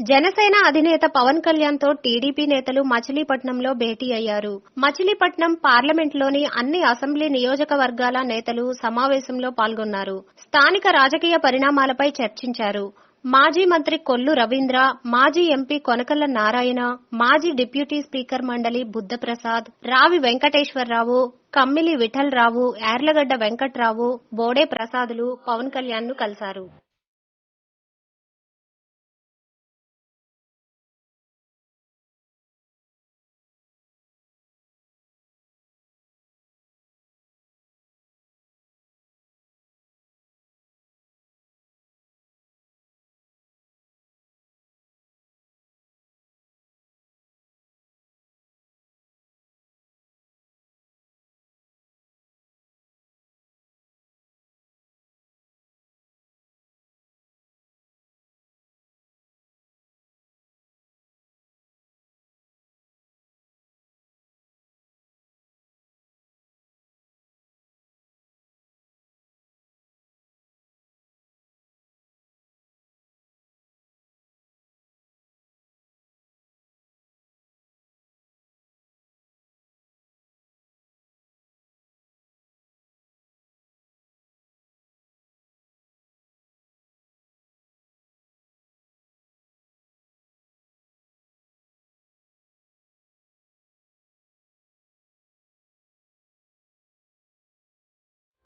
జనసేన అధినేత పవన్ కళ్యాణ్తో టీడీపీ నేతలు మచిలీపట్నంలో భేటీ అయ్యారు. మచిలీపట్నం పార్లమెంట్లోని అన్ని అసెంబ్లీ నియోజకవర్గాల నేతలు సమావేశంలో పాల్గొన్నారు. స్థానిక రాజకీయ పరిణామాలపై చర్చించారు. మాజీ మంత్రి కొల్లు రవీంద్ర మాజీ ఎంపీ కొనకల్ల నారాయణ మాజీ డిప్యూటీ స్పీకర్ మండలి బుద్ధప్రసాద్ రావి వెంకటేశ్వరరావు కమ్మిలి విఠలరావు యార్లగడ్డ వెంకట్రావు బోడే ప్రసాదులు పవన్ కళ్యాణ్ను కలిశారు.